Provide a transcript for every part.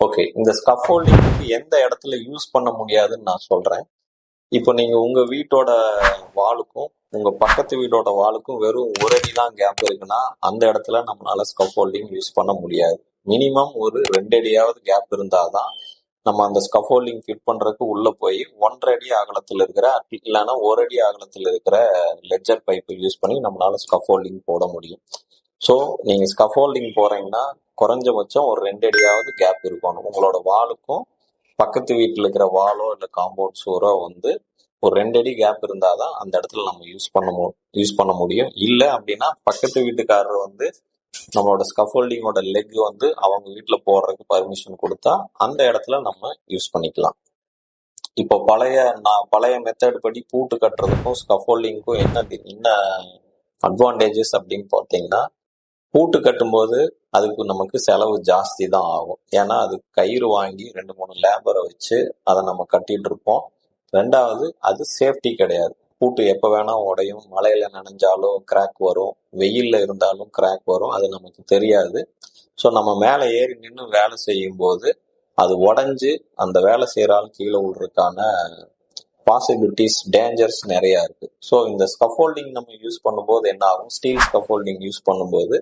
Okay இந்த scaffolding எந்த இடத்துல யூஸ் பண்ண முடியாதுன்னு நான் சொல்றேன். இப்போ நீங்க உங்க வீட்டோட வாலுக்கும் உங்க பக்கத்து வீட்டோட வாலுக்கும் வெறும் ஒரு அடி தான் கேப் இருக்குன்னா அந்த இடத்துல நம்மளால ஸ்கஃபோல்டிங் யூஸ் பண்ண முடியாது. மினிமம் ஒரு ரெண்டு அடியாவது கேப் இருந்தாதான் நம்ம அந்த ஸ்கஃபோல்டிங் ஃபிட் பண்றதுக்கு உள்ள போய் ஒன்றரை அடி அகலத்தில் இருக்கிற இல்லைன்னா ஒரு அடி அகலத்தில் இருக்கிற லெஜர் பைப்பை யூஸ் பண்ணி நம்மளால ஸ்கஃபோல்டிங் போட முடியும். ஸோ நீங்கள் ஸ்கஃபோல்டிங் போகிறீங்கன்னா குறைஞ்சபட்சம் ஒரு ரெண்டு அடியாவது கேப் இருக்கணும். உங்களோட வாலுக்கும் பக்கத்து வீட்டில் இருக்கிற வாலோ இல்லை காம்பவுண்ட் சுவரோ வந்து ஒரு ரெண்டு அடி கேப் இருந்தாதான் அந்த இடத்துல நம்ம யூஸ் பண்ண மு யூஸ் பண்ண முடியும். இல்லை அப்படின்னா பக்கத்து வீட்டுக்காரர் வந்து நம்மளோட ஸ்கஃபோல்டிங்கோட லெக் வந்து அவங்க வீட்டில் போடுறதுக்கு பர்மிஷன் கொடுத்தா அந்த இடத்துல நம்ம யூஸ் பண்ணிக்கலாம். இப்போ பழைய நான் பழைய மெத்தட் படி பூட்டு கட்டுறதுக்கும் ஸ்கஃபோல்டிங்க்கும் என்ன என்ன அட்வான்டேஜஸ் அப்படின்னு பார்த்தீங்கன்னா பூட்டு கட்டும்போது அதுக்கு நமக்கு செலவு ஜாஸ்தி தான் ஆகும். ஏன்னா அது கயிறு வாங்கி ரெண்டு மூணு லேபரை வச்சு அதை நம்ம கட்டிட்டு இருப்போம். ரெண்டாவது அது சேஃப்டி கிடையாது. பூட்டு எப்போ வேணா உடையும். மழையில் நனைஞ்சாலும் கிராக் வரும். வெயில்ல இருந்தாலும் கிராக் வரும். அது நமக்கு தெரியாது. ஸோ நம்ம மேலே ஏறி நின்று வேலை செய்யும் போது அது உடஞ்சி அந்த வேலை செய்கிற ஆள் கீழே விடுறதுக்கான பாசிபிலிட்டிஸ் டேஞ்சர்ஸ் நிறையா இருக்கு. ஸோ இந்த ஸ்கஃபோல்டிங் நம்ம யூஸ் பண்ணும்போது என்ன ஆகும் ஸ்டீல் ஸ்கஃபோல்டிங் யூஸ் பண்ணும்போது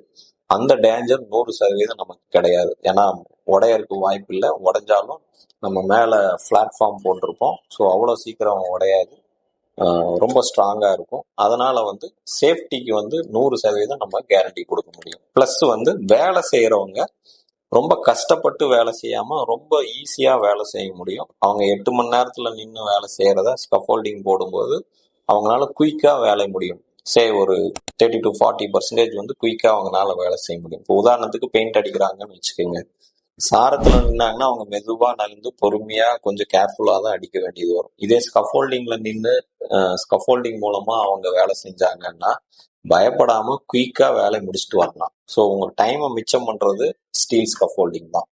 அந்த டேஞ்சர் நூறு சதவீதம் நமக்கு கிடையாது. ஏன்னா உடையறதுக்கு வாய்ப்பு இல்லை. உடைஞ்சாலும் நம்ம மேலே பிளாட்ஃபார்ம் போட்டிருப்போம். ஸோ அவ்வளோ சீக்கிரம் உடையாது. ரொம்ப ஸ்ட்ராங்காக இருக்கும். அதனால வந்து சேஃப்டிக்கு வந்து நூறு சதவீதம் நம்ம கேரண்டி கொடுக்க முடியும். ப்ளஸ் வந்து வேலை செய்கிறவங்க ரொம்ப கஷ்டப்பட்டு வேலை செய்யாம ரொம்ப ஈஸியா வேலை செய்ய முடியும். அவங்க எட்டு மணி நேரத்துல நின்று வேலை செய்யறத ஸ்கஃபோல்டிங் போடும்போது அவங்களால குயிக்கா வேலை முடியும். சே ஒரு தேர்ட்டி டு ஃபார்ட்டி பர்சன்டேஜ் வந்து குயிக்கா அவங்களால வேலை செய்ய முடியும். இப்போ உதாரணத்துக்கு பெயிண்ட் அடிக்கிறாங்கன்னு வச்சுக்கோங்க. சாரத்துல நின்னாங்கன்னா அவங்க மெதுவா நலிந்து பொறுமையா கொஞ்சம் கேர்ஃபுல்லா தான் அடிக்க வேண்டியது வரும். இதே ஸ்கஃபோல்டிங்ல நின்று ஸ்கஃபோல்டிங் மூலமா அவங்க வேலை செஞ்சாங்கன்னா பயப்படாம குயிக்கா வேலை முடிச்சுட்டு வரலாம். ஸோ உங்க டைமை மிச்சம் பண்றது ஸ்டீல் ஸ்கஃபோல்டிங் தான்.